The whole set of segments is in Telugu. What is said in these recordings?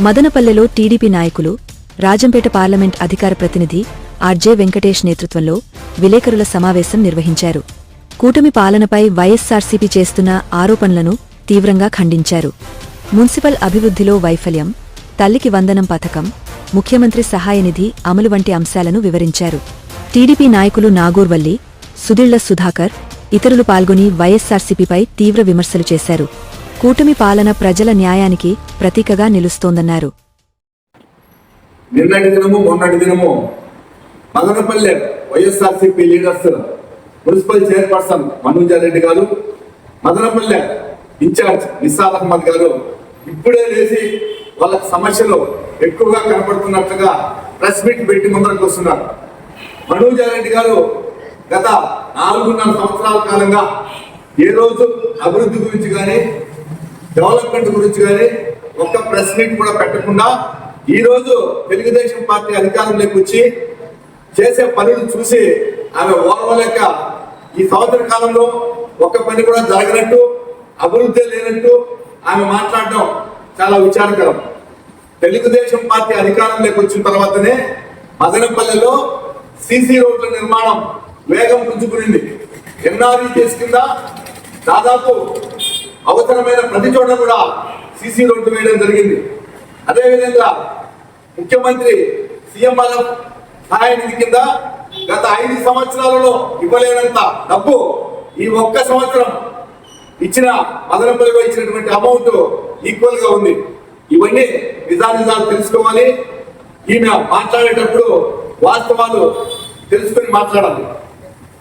మదనపల్లెలో టీడీపీ నాయకులు రాజంపేట పార్లమెంట్ అధికార ప్రతినిధి ఆర్జే వెంకటేష్ నేతృత్వంలో విలేకరుల సమావేశం నిర్వహించారు. కూటమి పాలనపై వైఎస్సార్సీపీ చేస్తున్న ఆరోపణలను తీవ్రంగా ఖండించారు. మున్సిపల్ అభివృద్ధిలో వైఫల్యం తల్లికి వందనం పథకం ముఖ్యమంత్రి సహాయనిధి అమలు వంటి అంశాలను వివరించారు. టీడీపీ నాయకులు నాగూర్వల్లి సుదిళ్ళ సుధాకర్ ఇతరులు పాల్గొని వైఎస్సార్సీపీపై తీవ్ర విమర్శలు చేశారు. కూటమి పాలన ప్రజల న్యాయానికి ప్రతీకగా నిలుస్తోందన్నారు. నిన్నటి దినము మొన్నటి దినము Madanapalle YSRCP leaders municipal chairperson Manojareddy garu Madanapalle in charge Nisar Ahmed గారు ఇప్పుడే లేచి వాళ్ళ సమస్యలు ఎక్కువగా కనపడుతున్నట్లుగా ప్రెస్ మీట్ పెట్టి ముందరకు వస్తున్నారు. మనోజారెడ్డి గారు గత నాలుగున్నర సంవత్సరాల కాలంగా ఏ రోజు అభివృద్ధి గురించి కానీ డెవలప్మెంట్ గురించి కానీ ఒక్క ప్రెస్ మీట్ కూడా పెట్టకుండా ఈ రోజు తెలుగుదేశం పార్టీ అధికారంలోకి వచ్చి చేసే పనులు చూసి ఆమె ఓర్వలేక ఈ సంవత్సర కాలంలో ఒక్క పని కూడా జరగనట్టు అభివృద్ధి లేనట్టు ఆమె మాట్లాడడం చాలా విచారకరం. తెలుగుదేశం పార్టీ అధికారంలోకి వచ్చిన తర్వాతనే మదనపల్లెలో సీసీ రోడ్ల నిర్మాణం వేగం పుంజుకునింది. ఎన్ఆర్ఈ కేసు కింద దాదాపు అవసరమైన ప్రతి చోట కూడా సిసి రోడ్డు వేయడం జరిగింది. అదేవిధంగా ముఖ్యమంత్రి సీఎం సహాయ నిధి కింద గత ఐదు సంవత్సరాలలో ఇవ్వలేనంత డబ్బు ఈ ఒక్క సంవత్సరం ఇచ్చిన మదనపల్లిలో ఇచ్చినటువంటి అమౌంట్ ఈక్వల్గా ఉంది. ఇవన్నీ నిజానిజాలు తెలుసుకోవాలి. ఈమె మాట్లాడేటప్పుడు వాస్తవాలు తెలుసుకొని మాట్లాడాలి.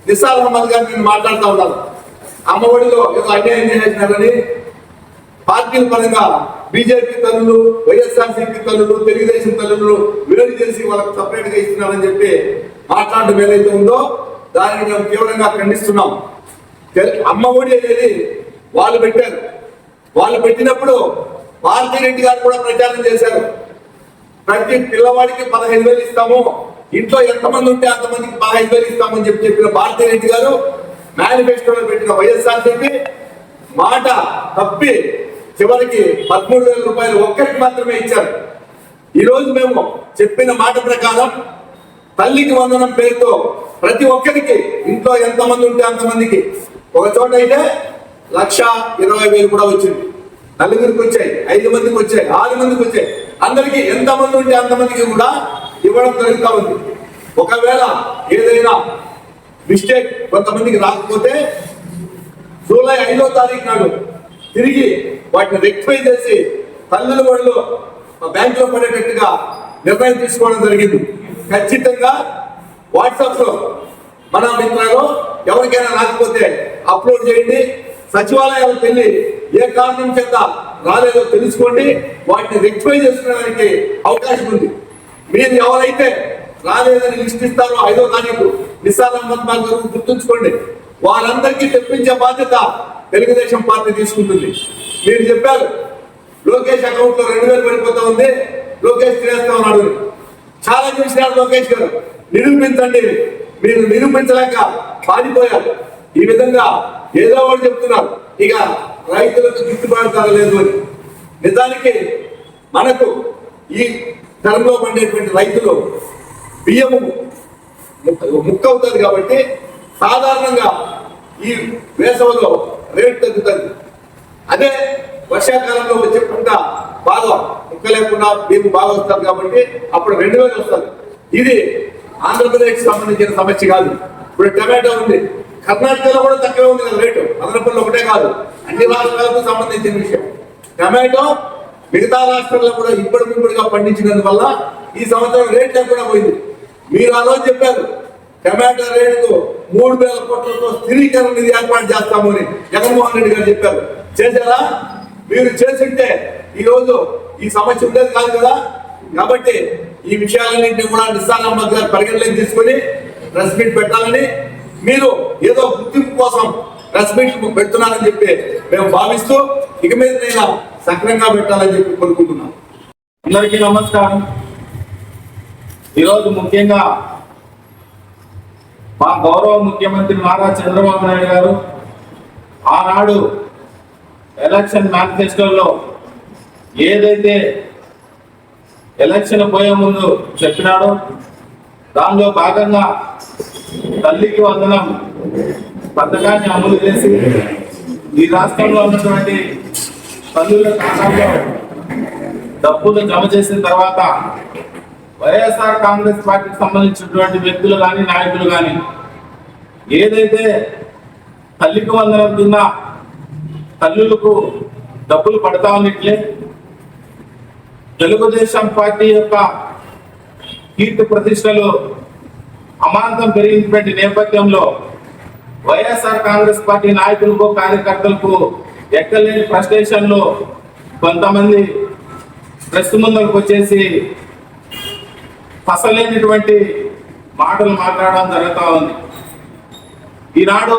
నిసార్ అహ్మద్ గారు నేను మాట్లాడుతూ ఉన్నాను. అమ్మఒడిలో ఏదో అన్యాయం చేసేసినారని పార్టీల పరంగా బీజేపీ తల్లులు వైఎస్ఆర్సీపీ తల్లులు తెలుగుదేశం తల్లులు విరోధి చేసి వాళ్ళకి సపరేట్గా ఇస్తున్నారని చెప్పి మాట్లాడడం ఏదైతే ఉందో దానిని మేము తీవ్రంగా ఖండిస్తున్నాం. అమ్మ ఒడి అనేది వాళ్ళు పెట్టారు. వాళ్ళు పెట్టినప్పుడు భారతీ రెడ్డి గారు కూడా ప్రచారం చేశారు. ప్రతి పిల్లవాడికి పదహైదు వేలు ఇస్తాము. ఇంట్లో ఎంతమంది ఉంటే అంతమందికి పదహైదు వేలు ఇస్తామని చెప్పి చెప్పిన భారతీ రెడ్డి గారు మేనిఫెస్టోలో పెట్టిన వైఎస్ఆర్ చెప్పి మాట తప్పి చివరికి పదమూడు వేల రూపాయలు ఒక్కరికి మాత్రమే ఇచ్చారు. ఈరోజు మేము చెప్పిన మాట ప్రకారం తల్లికి వందనం పేరుతో ప్రతి ఒక్కరికి ఇంట్లో ఎంతమంది ఉంటే అంతమందికి ఒక చోట అయితే లక్ష ఇరవై వేలు కూడా వచ్చింది. నలుగురికి వచ్చాయి ఐదు మందికి వచ్చాయి ఆరు మందికి వచ్చాయి. అందరికి ఎంతమంది ఉంటే అంతమందికి కూడా ఇవ్వడం జరుగుతూ ఉంది. ఒకవేళ ఏదైనా మిస్టేక్ కొంతమందికి రాకపోతే జూలై ఐదో తారీఖు నాడు తిరిగి వాటిని రెక్టిఫై చేసి తల్లుల వాళ్ళు బ్యాంకులో పడేటట్టుగా నిర్ణయం తీసుకోవడం జరిగింది. ఖచ్చితంగా వాట్సాప్లో మన మిత్రులు ఎవరికైనా రాకపోతే అప్లోడ్ చేయండి. సచివాలయాలకు వెళ్ళి ఏ కారణం చేత రాలేదో తెలుసుకోండి. వాటిని రెక్టిఫై చేసుకోవడానికి అవకాశం ఉంది. మీరు ఎవరైతే రాలేదని లిస్ట్ ఇస్తారు. ఐదో తారీఖు నిస్సార్ అహ్మద్ ఖాన్ గారు గుర్తుంచుకోండి. వాళ్ళందరికీ తెప్పించే బాధ్యత తెలుగుదేశం పార్టీ తీసుకుంటుంది. మీరు చెప్పారు లోకేష్ అకౌంట్లో రెండు వేలు పడిపోతా ఉంది. లోకేష్ తినేస్తా ఉన్నాడు. చాలా చూసినారు లోకేష్ గారు. నిరూపించండి. మీరు నిరూపించలేక పారిపోయారు. ఈ విధంగా ఏదో ఒకటి చెప్తున్నారు. ఇక రైతులకు గిట్టుబాటు లేదు అని. నిజానికి మనకు ఈ తరంలో పండేటువంటి రైతులు బియ్యము ముక్క- అవుతుంది కాబట్టి సాధారణంగా ఈ వేసవిలో రేటు తగ్గుతుంది. అదే వర్షాకాలంలో వచ్చే పంట బాగా ముక్క లేకుండా బియ్యం బాగా వస్తుంది కాబట్టి అప్పుడు రెండు వేలు వస్తుంది. ఇది ఆంధ్రప్రదేశ్ సంబంధించిన సమస్య కాదు. ఇప్పుడు టమాటో ఉంది. కర్ణాటకలో కూడా తక్కువే ఉంది కదా రేటు. ఆంధ్రప్రదేశ్ ఒకటే కాదు. అన్ని రాష్ట్రాలకు సంబంధించిన విషయం. టమాటో మిగతా రాష్ట్రాల్లో కూడా ఇప్పుడు ఇప్పుడుగా పండించినందువల్ల ఈ సంవత్సరం రేట్ లేకుండా పోయింది. మీరు ఆ రోజు చెప్పారు టమాటా రేటుకు మూడు వేల కోట్లతో స్థిరీకరణ నిధి ఏర్పాటు చేస్తాము అని జగన్మోహన్ రెడ్డి గారు చెప్పారు. చేశారా? మీరు చేసింటే ఈ రోజు ఈ సమస్య ఉండేది కాదు కదా? కాబట్టి ఈ విషయాలన్నింటినీ కూడా నిస్సార్ అహ్మద్ గారు పరిగణలోకి తీసుకొని ప్రెస్ మీట్ పెట్టాలని మీరు ఏదో గుర్తింపు కోసం ప్రెస్ మీట్ పెడుతున్నారని చెప్పి మేము భావిస్తూ ఇక మీద నేను సక్రంగా పెట్టాలని చెప్పి కోరుకుంటున్నాను. అందరికీ నమస్కారం. ఈరోజు ముఖ్యంగా మా గౌరవ ముఖ్యమంత్రి నారా చంద్రబాబు నాయుడు గారు ఆనాడు ఎలక్షన్ మేనిఫెస్టోలో ఏదైతే ఎలక్షన్ పోయే ముందు చెప్పినాడో దానిలో భాగంగా తల్లికి వందనం పథకాన్ని అమలు చేసి ఈ రాష్ట్రంలో ఉన్నటువంటి తల్లుల ఖాతాలో డబ్బులు జమ చేసిన తర్వాత వైఎస్ఆర్ కాంగ్రెస్ పార్టీకి సంబంధించినటువంటి వ్యక్తులు కానీ నాయకులు కానీ ఏదైతే తల్లికి వందనం కింద తల్లులకు డబ్బులు పడతా ఉన్నట్లే తెలుగుదేశం పార్టీ యొక్క కీర్తి ప్రతిష్టలు అమాంతం పెరిగినటువంటి నేపథ్యంలో వైఎస్ఆర్ కాంగ్రెస్ పార్టీ నాయకులకు కార్యకర్తలకు ఎక్కలేని ఫ్రస్ట్రేషన్లో కొంతమంది ప్రెస్ ముందరకు వచ్చేసి ఫసలేనటువంటి మాటలు మాట్లాడడం జరుగుతూ ఉంది. ఈనాడు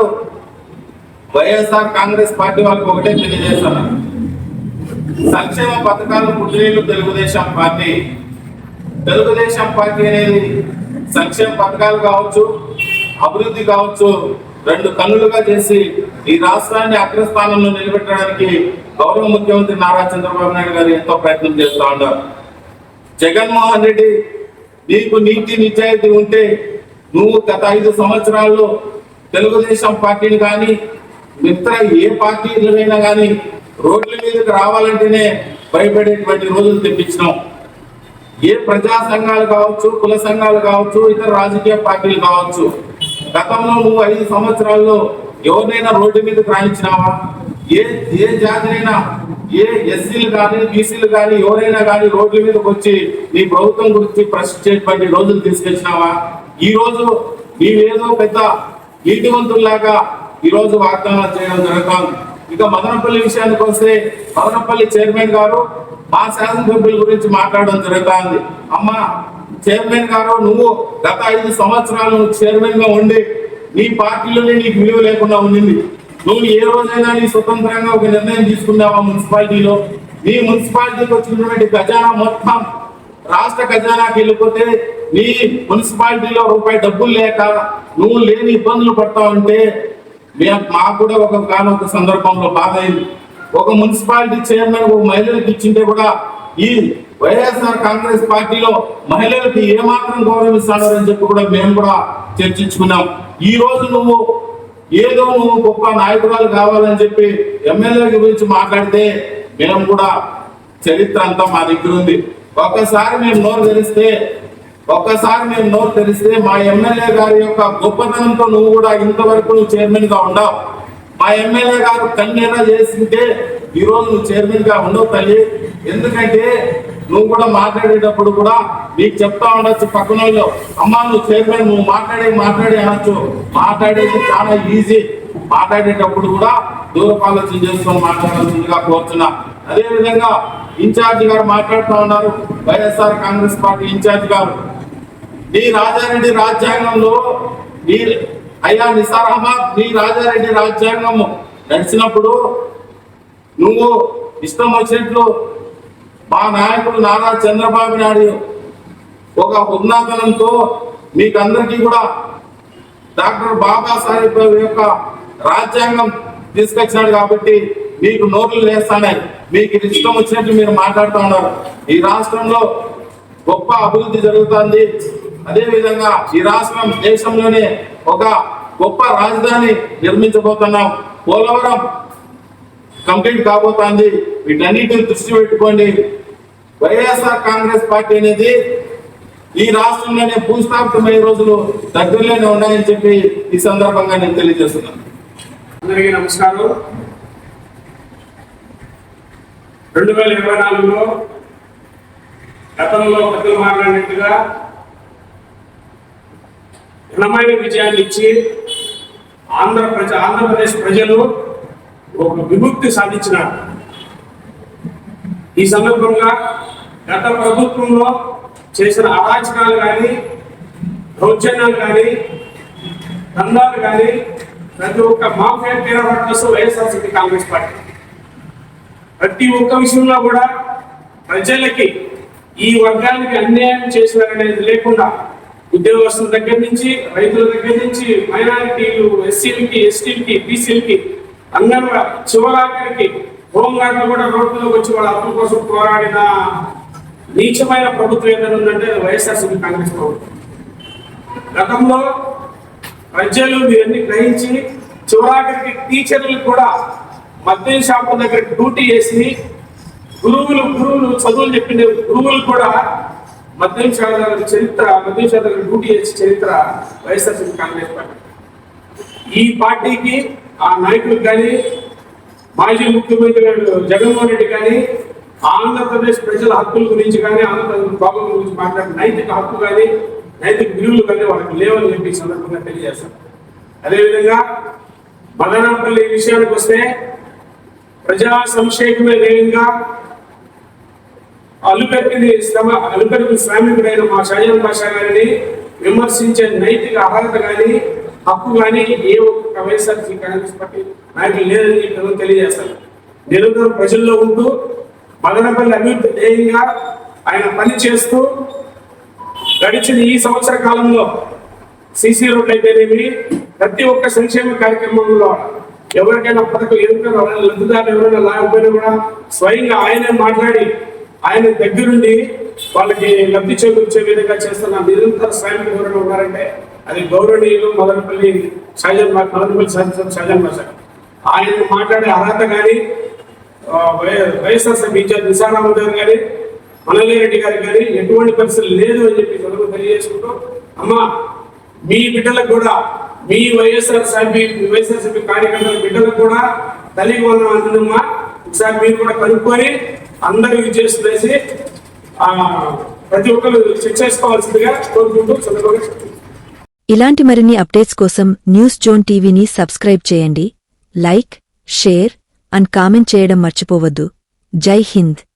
వైఎస్ఆర్ కాంగ్రెస్ పార్టీ వాళ్ళకి ఒకటే తెలియజేస్తున్నారు సంక్షేమ పథకాలు పుట్టినీళ్ళు తెలుగుదేశం పార్టీ. తెలుగుదేశం పార్టీ అనేది సంక్షేమ పథకాలు కావచ్చు అభివృద్ధి కావచ్చు రెండు కన్నులుగా చేసి ఈ రాష్ట్రాన్ని అగ్రస్థానంలో నిలబెట్టడానికి గౌరవ ముఖ్యమంత్రి నారా చంద్రబాబు నాయుడు గారు ఎంతో ప్రయత్నం చేస్తూ ఉన్నారు. జగన్మోహన్ రెడ్డి నీకు నీతి నిజాయితీ ఉంటే నువ్వు గత ఐదు సంవత్సరాల్లో తెలుగుదేశం పార్టీని కానీ మిత్ర ఏ పార్టీలైనా కానీ రోడ్ల మీదకి రావాలంటేనే భయపడేటువంటి రోజులు తెప్పించినాం. ఏ ప్రజా సంఘాలు కావచ్చు కుల సంఘాలు కావచ్చు ఇతర రాజకీయ పార్టీలు కావచ్చు గతంలో నువ్వు ఐదు సంవత్సరాల్లో ఎవరినైనా రోడ్డు మీదకి రాయించినావా? ఏ ఏ జాతినైనా ఏ ఎస్సీలు కానీ బీసీలు కానీ ఎవరైనా కానీ రోడ్ల మీదకి వచ్చి నీ ప్రభుత్వం గురించి ప్రశ్నించేటువంటి రోజులు తీసుకొచ్చినావా? ఈ రోజు నీవేదో పెద్ద నీతివంతుల్లాగా ఈ రోజు వాగ్దానాలు చేయడం జరుగుతుంది. ఇక మదనపల్లి విషయానికి వస్తే మదనపల్లి చైర్మన్ గారు మా శాసనసభ్యుల గురించి మాట్లాడడం జరుగుతుంది. అమ్మా చైర్మన్ గారు నువ్వు గత ఐదు సంవత్సరాలు చైర్మన్గా ఉండి నీ పార్టీలోనే నీకు విలువ లేకుండా ఉండింది. నువ్వు ఏ రోజైనా నీ స్వతంత్రంగా ఒక నిర్ణయం తీసుకున్నావా మున్సిపాలిటీలో? నీ మున్సిపాలిటీకి వచ్చినటువంటి ఖజానా మొత్తం రాష్ట్ర ఖజానాకి వెళ్ళిపోతే నీ మున్సిపాలిటీలో రూపాయి డబ్బులు లేక నువ్వు లేని ఇబ్బందులు పడతా ఉంటే మేము మాకు కూడా ఒక కానొక సందర్భంలో బాధ అయింది. ఒక మున్సిపాలిటీ చైర్మన్ ఒక మహిళలకు ఇచ్చింటే కూడా ఈ వైఎస్ఆర్ కాంగ్రెస్ పార్టీలో మహిళలకు ఏమాత్రం గౌరవిస్తాడని చెప్పి కూడా మేము కూడా చర్చించుకున్నాం. ఈ రోజు నువ్వు ఏదో నువ్వు గొప్ప నాయకురాలు కావాలని చెప్పి ఎమ్మెల్యే గురించి మాట్లాడితే మేము కూడా చరిత్ర అంతా మా దగ్గర ఉంది. ఒక్కసారి మేము నోరు తెరిస్తే ఒక్కసారి మేము నోరు తెరిస్తే మా ఎమ్మెల్యే గారి యొక్క గొప్పతనంతో నువ్వు కూడా ఇంతవరకు నువ్వు చైర్మన్గా ఉండవు. మా ఎమ్మెల్యే గారు కన్నీరా చేసింటే ఈరోజు నువ్వు చైర్మన్గా ఉండవు తల్లి. ఎందుకంటే నువ్వు కూడా మాట్లాడేటప్పుడు కూడా నీకు చెప్తా ఉండొచ్చు పక్కన వాళ్ళు అమ్మా నువ్వు చైర్మన్ నువ్వు మాట్లాడే మాట్లాడే అనొచ్చు. మాట్లాడేది చాలా ఈజీ. మాట్లాడేటప్పుడు కూడా దూరపు ఆలోచన చేసుకొని మాట్లాడాల్సిందిగా కోరుతున్నా అదే విధంగా ఇన్ఛార్జ్ గారు మాట్లాడుతూ ఉన్నారు. వైఎస్ఆర్ కాంగ్రెస్ పార్టీ ఇన్ఛార్జ్ గారు. నీ రాజారెడ్డి రాజ్యాంగంలో నీ అయ్యా నిసార్ అహ్మద్ నీ రాజారెడ్డి రాజ్యాంగం నడిచినప్పుడు నువ్వు ఇష్టం వచ్చినట్లు మా నాయకుడు నారా చంద్రబాబు నాయుడు ఒక ఉన్నతనంతో మీకందరికీ కూడా డాక్టర్ బాబాసాహెబ్ యొక్క రాజ్యాంగం తీసుకొచ్చినాడు కాబట్టి మీకు నోట్లు లేస్తానే మీకు ఇష్టం వచ్చినట్టు మీరు మాట్లాడుతూ ఉన్నారు. ఈ రాష్ట్రంలో గొప్ప అభివృద్ధి జరుగుతుంది. అదేవిధంగా ఈ రాష్ట్రం దేశంలోనే ఒక గొప్ప రాజధాని నిర్మించబోతున్నాం. పోలవరం కంప్లీట్ కాబోతోంది. వీటన్నిటిని దృష్టి పెట్టుకోండి. వైఎస్ఆర్ కాంగ్రెస్ పార్టీ అనేది ఈ రాష్ట్రంలోనే భూస్థాపితమయ్యే రోజులు దగ్గరలోనే ఉన్నాయని చెప్పి ఈ సందర్భంగా నేను తెలియజేస్తున్నాను. అందరికీ నమస్కారం. రెండు వేల ఇరవై నాలుగులో గతంలో పెద్దలు మాట్లాడినట్టుగా ఘనమైన విజయాన్ని ఇచ్చి ఆంధ్ర ప్రజ ఆంధ్రప్రదేశ్ ప్రజలు ఒక విముక్తి సాధించినారు. ఈ సందర్భంగా గత ప్రభుత్వంలో చేసిన అరాచకాలు కానీ దౌర్జన్యాలు కానీ దందాలు కానీ ప్రతి ఒక్క మాఫియా తీరబడ కోసం వైఎస్ఆర్సీపీ కాంగ్రెస్ పార్టీ. ప్రతి ఒక్క విషయంలో కూడా ప్రజలకి ఈ వర్గానికి అన్యాయం చేసినారనేది లేకుండా ఉద్యోగస్తుల దగ్గర నుంచి రైతుల దగ్గర నుంచి మైనారిటీలు ఎస్సీలకి ఎస్టీలకి బీసీలకి అందరూ చివరాఖరికి హోంగార్డులు కూడా రోడ్డులోకి వచ్చి వాళ్ళ హక్కు కోసం పోరాడిన నీచమైన ప్రభుత్వం ఏదైనా ఉందంటే వైఎస్ఆర్సీపీ కాంగ్రెస్ ప్రభుత్వం. గతంలో ప్రజలు ఇవన్నీ గ్రహించి చివరాఖరికి టీచర్లు కూడా మద్యం షాపుల దగ్గర డ్యూటీ చేసి గురువులు గురువులు చదువులు చెప్పిన గురువులు కూడా మద్యం షాప్ దగ్గర చరిత్ర మద్యం షాప్ డ్యూటీ చేసే చరిత్ర వైఎస్ఆర్సీపీ కాంగ్రెస్ పార్టీ. ఈ పార్టీకి ఆ నాయకులకు కానీ మాజీ ముఖ్యమంత్రి జగన్మోహన్ రెడ్డి కానీ ఆంధ్రప్రదేశ్ ప్రజల హక్కుల గురించి కానీ ఆంధ్రప్రదేశ్ ప్రాబ్లం గురించి మాట్లాడే నైతిక హక్కు కానీ నైతిక విలువలు కానీ వాళ్ళకి లేవని చెప్పి సందర్భంగా తెలియజేస్తాం. అదేవిధంగా మదనపల్లి విషయానికి వస్తే ప్రజా సంక్షేమమే ధ్యేయంగా అలుపెట్టింది శ్రమ అలుపెట్టిన శ్రామికుడైన మా షాజాన్ బాషా గారిని విమర్శించే నైతిక అర్హత కానీ హక్కు కానీ ఏ ఒక్క వైఎస్ఆర్సీ కాంగ్రెస్ పార్టీ నాయకులు లేదని చెప్పి తెలియజేస్తారు నిరంతరం ప్రజల్లో ఉంటూ మదనపల్లి అభివృద్ధి ధ్యేయంగా ఆయన పని చేస్తూ గడిచిన ఈ సంవత్సర కాలంలో సీసీ రోడ్లు అయితేనేమి ప్రతి ఒక్క సంక్షేమ కార్యక్రమంలో ఎవరికైనా పథకం ఎవరికైనా లబ్ధిదారులు ఎవరైనా లేకపోయినా కూడా స్వయంగా ఆయనే మాట్లాడి ఆయన దగ్గరుండి వాళ్ళకి లబ్ధి చేకూర్చే విధంగా చేస్తున్న నిరంతర స్వయం ఎవరైనా ఉన్నారంటే అది గౌరవనీయులు మదనపల్లి షాజన్ మదనపల్లి శాసనసభ షాజన్ సార్ ఆయన మాట్లాడే అర్హత కానీ వైఎస్ఆర్సీపీ ఇన్ఛార్జ్ నిశారామన్ గారు కానీ మనల్లిరెడ్డి గారు కానీ ఎటువంటి పరిస్థితులు లేదు అని చెప్పి చదువు తెలియజేసుకుంటూ అమ్మా మీ బిడ్డలకు కూడా మీ వైఎస్ఆర్ సభ్యు వైఎస్ఆర్సీపీ కార్యకర్తల బిడ్డలకు కూడా తల్లికి వందనం అంటుందమ్మా ఒకసారి మీరు కూడా కనుక్కొని అందరూ చేసి ప్రతి ఒక్కరు చెక్ చేసుకోవాల్సిందిగా కోరుకుంటూ చంద్రబాబు ఇలాంటి మరిన్ని అప్డేట్స్ కోసం న్యూస్ జోన్ టీవీని సబ్స్క్రైబ్ చేయండి. లైక్ షేర్ అండ్ కామెంట్ చేయడం మర్చిపోవద్దు. జై హింద్.